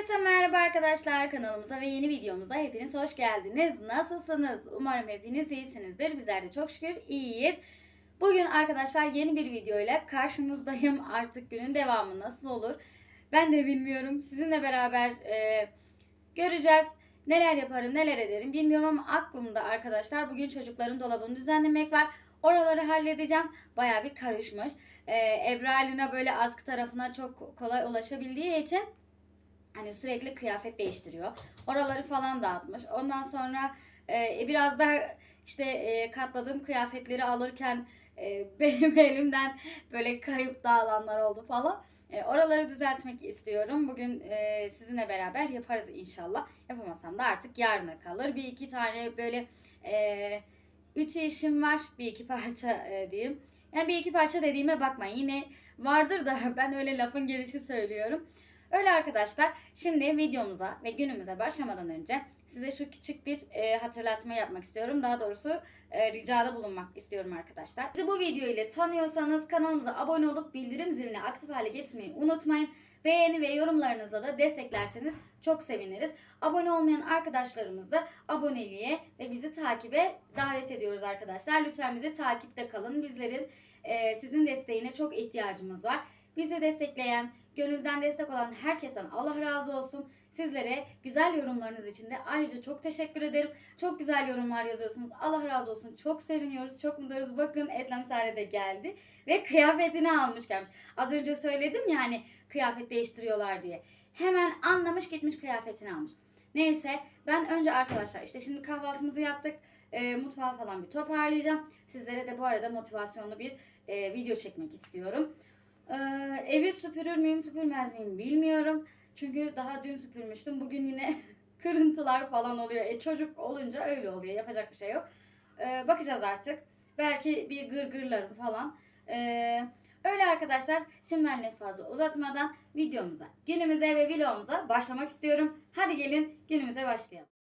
Herkese merhaba arkadaşlar kanalımıza ve yeni videomuza hepiniz hoş geldiniz. Nasılsınız? Umarım hepiniz iyisinizdir. Bizler de çok şükür iyiyiz. Bugün arkadaşlar yeni bir video ile karşınızdayım. Artık günün devamı nasıl olur? Ben de bilmiyorum. Sizinle beraber e, göreceğiz. Neler yaparım, neler ederim bilmiyorum ama aklımda arkadaşlar bugün çocukların dolabını düzenlemek var. Oraları halledeceğim. Baya bir karışmış. Ee, Ebra Lina böyle askı tarafına çok kolay ulaşabildiği için hani sürekli kıyafet değiştiriyor. Oraları falan dağıtmış. Ondan sonra e, biraz daha işte e, katladığım kıyafetleri alırken e, benim elimden böyle kayıp dağılanlar oldu falan. E, oraları düzeltmek istiyorum. Bugün e, sizinle beraber yaparız inşallah. Yapamazsam da artık yarına kalır. Bir iki tane böyle e, ütü işim var. Bir iki parça e, diyeyim. Yani bir iki parça dediğime bakmayın. Yine vardır da ben öyle lafın gelişi söylüyorum. Öyle arkadaşlar. Şimdi videomuza ve günümüze başlamadan önce size şu küçük bir e, hatırlatma yapmak istiyorum. Daha doğrusu e, ricada bulunmak istiyorum arkadaşlar. Sizi bu video ile tanıyorsanız kanalımıza abone olup bildirim zilini aktif hale getirmeyi unutmayın. Beğeni ve yorumlarınızla da desteklerseniz çok seviniriz. Abone olmayan arkadaşlarımızı aboneliğe ve bizi takibe davet ediyoruz arkadaşlar. Lütfen bizi takipte kalın. Bizlerin e, sizin desteğine çok ihtiyacımız var. Bizi destekleyen, gönülden destek olan herkesten Allah razı olsun. Sizlere güzel yorumlarınız için de ayrıca çok teşekkür ederim. Çok güzel yorumlar yazıyorsunuz. Allah razı olsun. Çok seviniyoruz. Çok mutluyuz. Bakın Eslem Sare de geldi. Ve kıyafetini almış gelmiş. Az önce söyledim ya hani kıyafet değiştiriyorlar diye. Hemen anlamış gitmiş kıyafetini almış. Neyse ben önce arkadaşlar işte şimdi kahvaltımızı yaptık. E, mutfağı falan bir toparlayacağım. Sizlere de bu arada motivasyonlu bir e, video çekmek istiyorum. Ee, evi süpürür müyüm süpürmez miyim bilmiyorum. Çünkü daha dün süpürmüştüm. Bugün yine kırıntılar falan oluyor. E, çocuk olunca öyle oluyor. Yapacak bir şey yok. Ee, bakacağız artık. Belki bir gırgırlarım falan. Ee, öyle arkadaşlar. Şimdi ben lafı fazla uzatmadan videomuza, günümüze ve vlogumuza başlamak istiyorum. Hadi gelin günümüze başlayalım.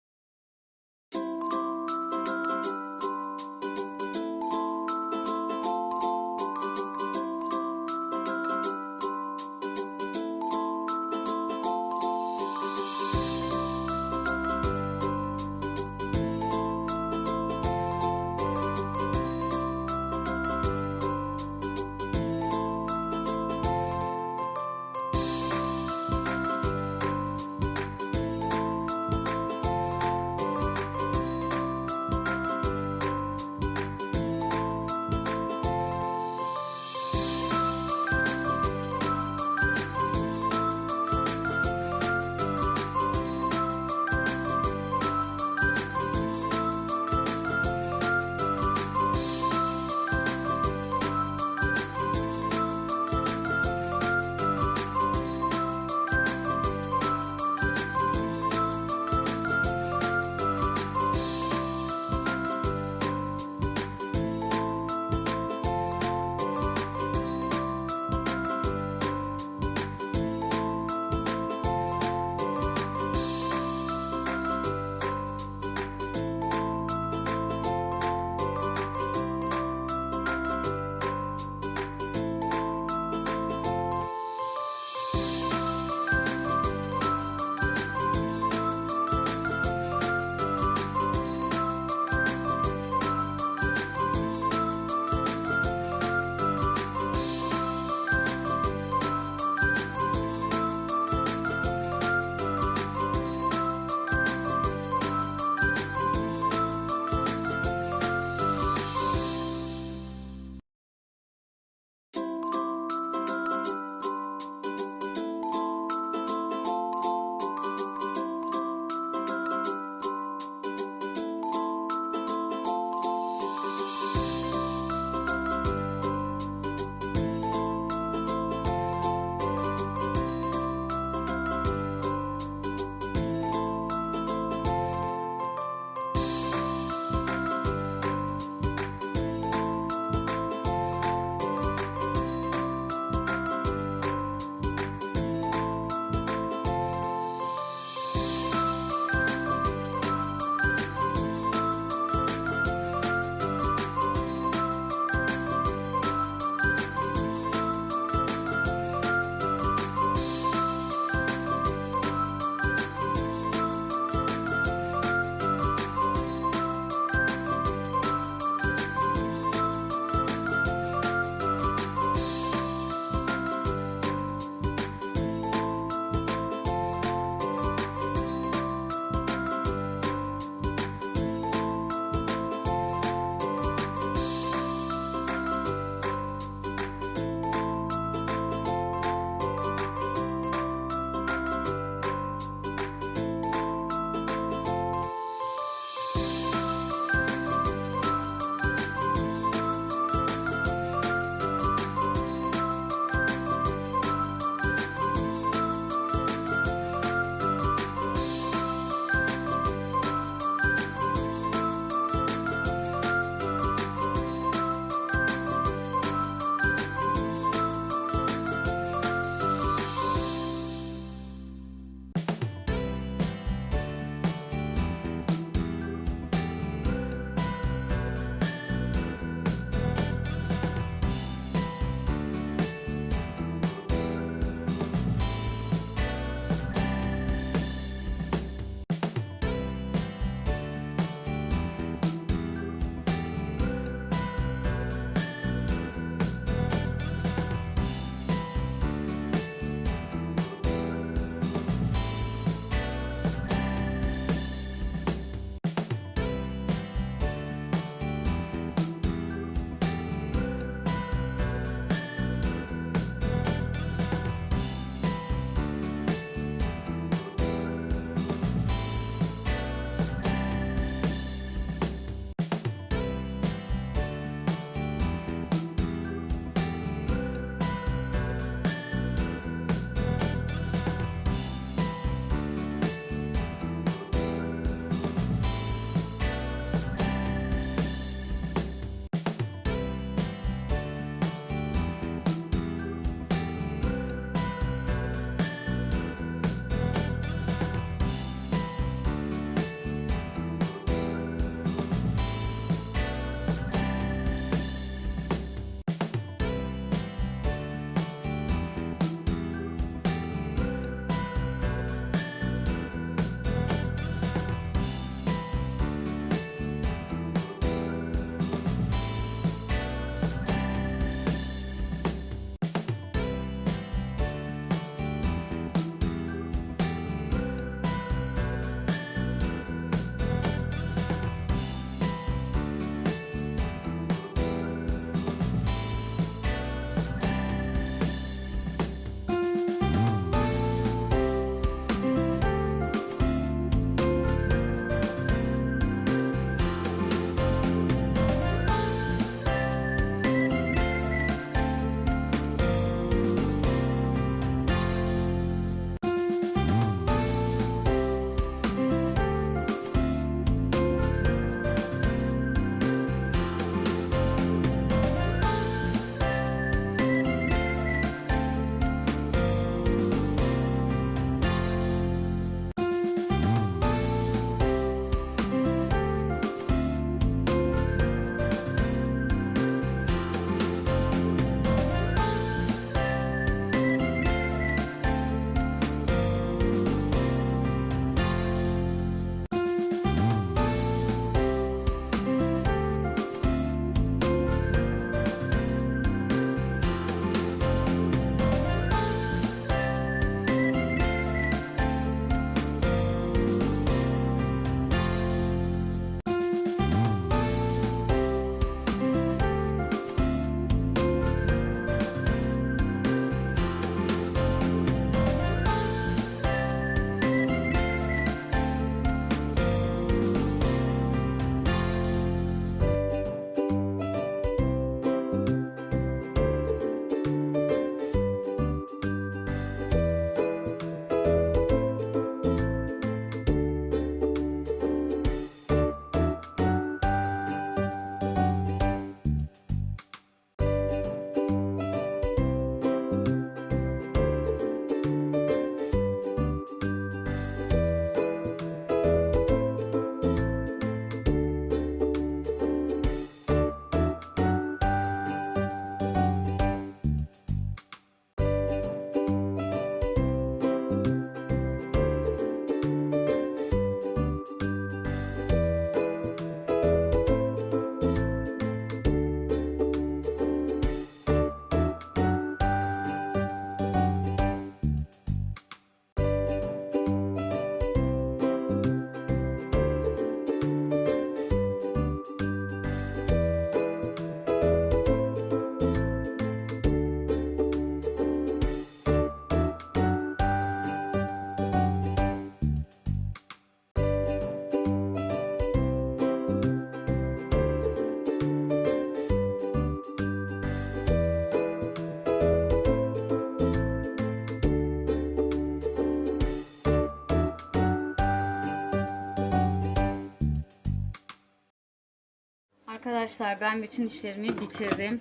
Arkadaşlar ben bütün işlerimi bitirdim.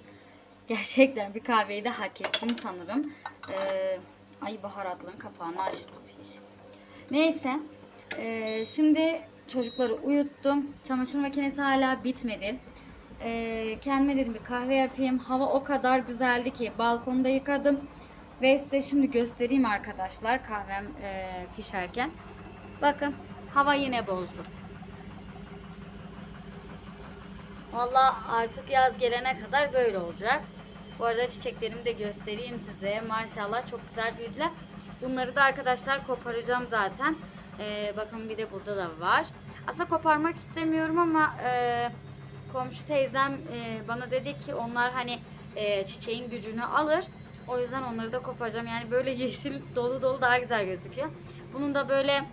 Gerçekten bir kahveyi de hak ettim sanırım. Ee, ay baharatlığın kapağını açtım hiç. Neyse. ee, şimdi çocukları uyuttum. Çamaşır makinesi hala bitmedi. Ee, kendime dedim bir kahve yapayım. Hava o kadar güzeldi ki balkonda yıkadım. Ve size şimdi göstereyim arkadaşlar kahvem ee, pişerken. Bakın hava yine bozdu. Valla artık yaz gelene kadar böyle olacak. Bu arada çiçeklerimi de göstereyim size. Maşallah çok güzel büyüdüler. Bunları da arkadaşlar koparacağım zaten. Ee, bakın bir de burada da var. Aslında koparmak istemiyorum ama e, komşu teyzem e, bana dedi ki onlar hani e, çiçeğin gücünü alır. O yüzden onları da koparacağım. Yani böyle yeşil dolu dolu daha güzel gözüküyor. Bunun da böyle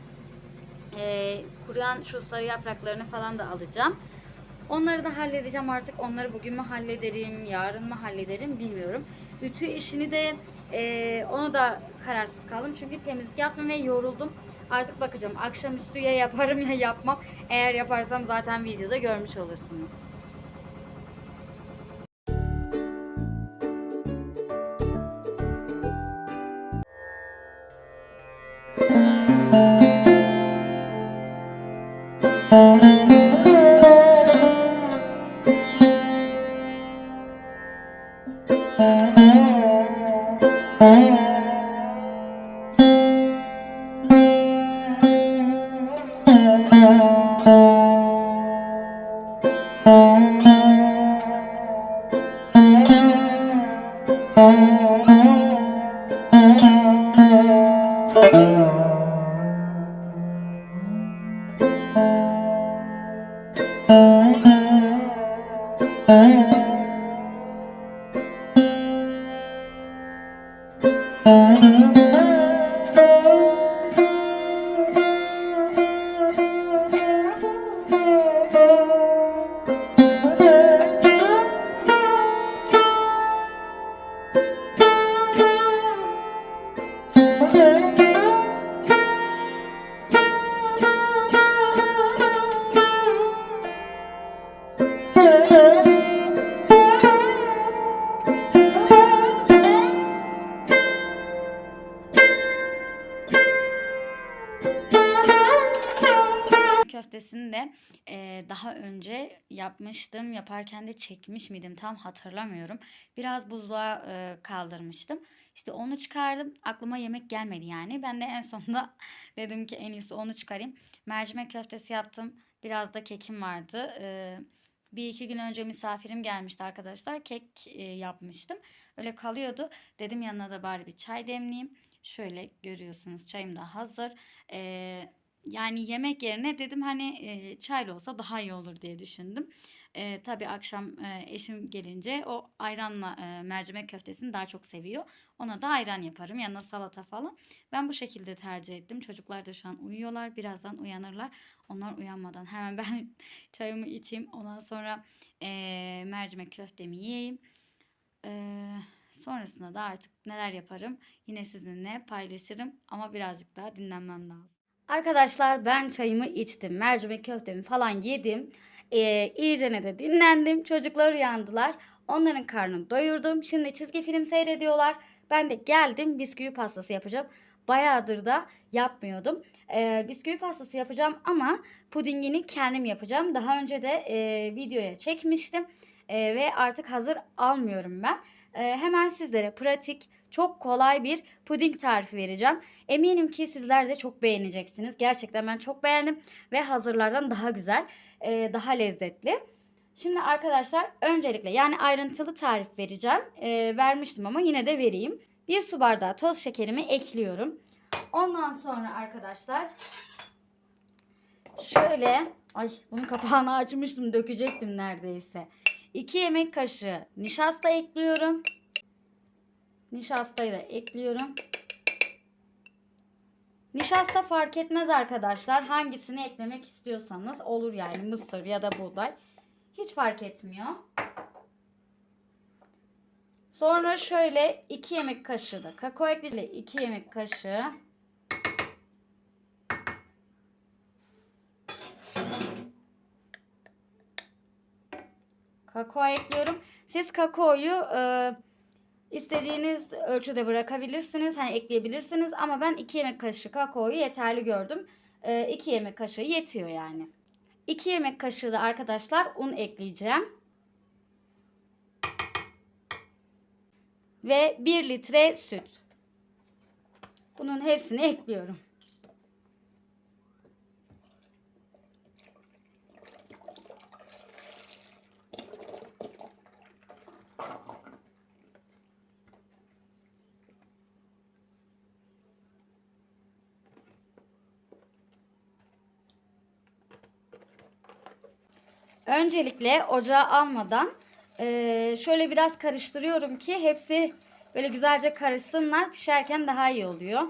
e, kuruyan şu sarı yapraklarını falan da alacağım. Onları da halledeceğim artık. Onları bugün mü hallederim, yarın mı hallederim bilmiyorum. Ütü işini de e, onu da kararsız kaldım. Çünkü temizlik yaptım ve yoruldum. Artık bakacağım. Akşamüstü ya yaparım ya yapmam. Eğer yaparsam zaten videoda görmüş olursunuz. Köftesini yapmıştım. Yaparken de çekmiş miydim tam hatırlamıyorum. Biraz buzluğa e, kaldırmıştım. İşte onu çıkardım. Aklıma yemek gelmedi yani. Ben de en sonunda dedim ki en iyisi onu çıkarayım. Mercimek köftesi yaptım. Biraz da kekim vardı. E, bir iki gün önce misafirim gelmişti arkadaşlar. Kek e, yapmıştım. Öyle kalıyordu. Dedim yanına da bari bir çay demleyeyim. Şöyle görüyorsunuz çayım da hazır. Eee yani yemek yerine dedim hani e, çaylı olsa daha iyi olur diye düşündüm. E, tabii akşam e, eşim gelince o ayranla e, mercimek köftesini daha çok seviyor. Ona da ayran yaparım yanına salata falan. Ben bu şekilde tercih ettim. Çocuklar da şu an uyuyorlar. Birazdan uyanırlar. Onlar uyanmadan hemen ben çayımı içeyim. Ondan sonra e, mercimek köftemi yiyeyim. Eee... Sonrasında da artık neler yaparım yine sizinle paylaşırım ama birazcık daha dinlenmem lazım. Arkadaşlar ben çayımı içtim. Mercimek köftemi falan yedim. Ee, iyicene de dinlendim. Çocuklar uyandılar. Onların karnını doyurdum. Şimdi çizgi film seyrediyorlar. Ben de geldim bisküvi pastası yapacağım. Bayağıdır da yapmıyordum. Ee, bisküvi pastası yapacağım ama pudingini kendim yapacağım. Daha önce de e, videoya çekmiştim. E, ve artık hazır almıyorum ben. E, hemen sizlere pratik, çok kolay bir puding tarifi vereceğim. Eminim ki sizler de çok beğeneceksiniz. Gerçekten ben çok beğendim ve hazırlardan daha güzel, e, daha lezzetli. Şimdi arkadaşlar öncelikle yani ayrıntılı tarif vereceğim. E, vermiştim ama yine de vereyim. Bir su bardağı toz şekerimi ekliyorum. Ondan sonra arkadaşlar şöyle ay bunun kapağını açmıştım dökecektim neredeyse. 2 yemek kaşığı nişasta ekliyorum. Nişastayı da ekliyorum. Nişasta fark etmez arkadaşlar. Hangisini eklemek istiyorsanız olur yani mısır ya da buğday. Hiç fark etmiyor. Sonra şöyle 2 yemek kaşığı da kakao ekleyeceğim. 2 yemek kaşığı kakao ekliyorum. Siz kakaoyu e, istediğiniz ölçüde bırakabilirsiniz. Hani ekleyebilirsiniz ama ben 2 yemek kaşığı kakaoyu yeterli gördüm. 2 yemek kaşığı yetiyor yani. 2 yemek kaşığı da arkadaşlar un ekleyeceğim. Ve 1 litre süt. Bunun hepsini ekliyorum. Öncelikle ocağa almadan eee, şöyle biraz karıştırıyorum ki hepsi böyle güzelce karışsınlar. Pişerken daha iyi oluyor.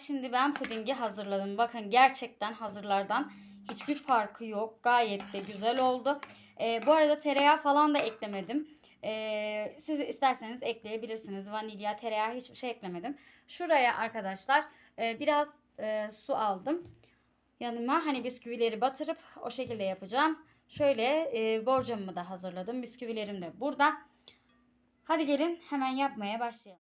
Şimdi ben pudingi hazırladım. Bakın gerçekten hazırlardan hiçbir farkı yok. Gayet de güzel oldu. Ee, bu arada tereyağı falan da eklemedim. Ee, siz isterseniz ekleyebilirsiniz. Vanilya, tereyağı hiçbir şey eklemedim. Şuraya arkadaşlar e, biraz e, su aldım. Yanıma hani bisküvileri batırıp o şekilde yapacağım. Şöyle e, borcamımı da hazırladım. Bisküvilerim de burada. Hadi gelin hemen yapmaya başlayalım.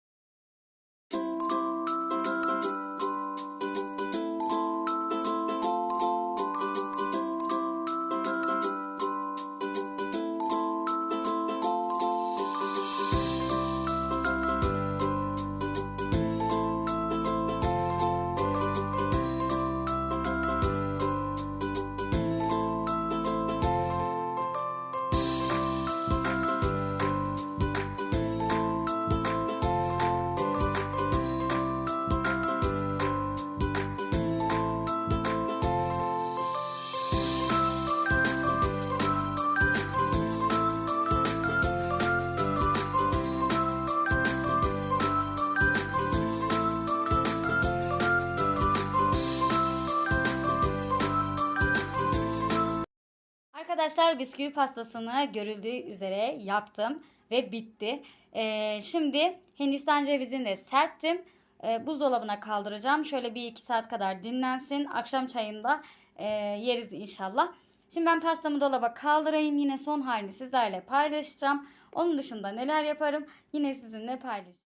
Arkadaşlar bisküvi pastasını görüldüğü üzere yaptım ve bitti. Ee, şimdi Hindistan cevizini de serptim. Ee, buzdolabına kaldıracağım. Şöyle bir iki saat kadar dinlensin. Akşam çayında e, yeriz inşallah. Şimdi ben pastamı dolaba kaldırayım. Yine son halini sizlerle paylaşacağım. Onun dışında neler yaparım yine sizinle paylaşacağım.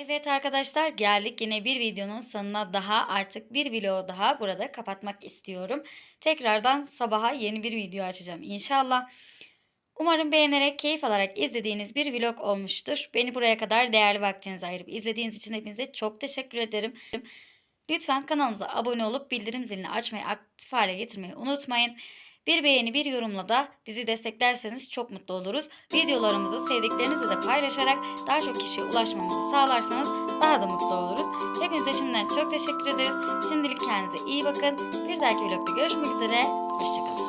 Evet arkadaşlar geldik yine bir videonun sonuna daha artık bir video daha burada kapatmak istiyorum. Tekrardan sabaha yeni bir video açacağım inşallah. Umarım beğenerek keyif alarak izlediğiniz bir vlog olmuştur. Beni buraya kadar değerli vaktinizi ayırıp izlediğiniz için hepinize çok teşekkür ederim. Lütfen kanalımıza abone olup bildirim zilini açmayı aktif hale getirmeyi unutmayın. Bir beğeni bir yorumla da bizi desteklerseniz çok mutlu oluruz. Videolarımızı sevdiklerinizle de paylaşarak daha çok kişiye ulaşmamızı sağlarsanız daha da mutlu oluruz. Hepinize şimdiden çok teşekkür ederiz. Şimdilik kendinize iyi bakın. Bir dahaki vlogda görüşmek üzere. Hoşçakalın.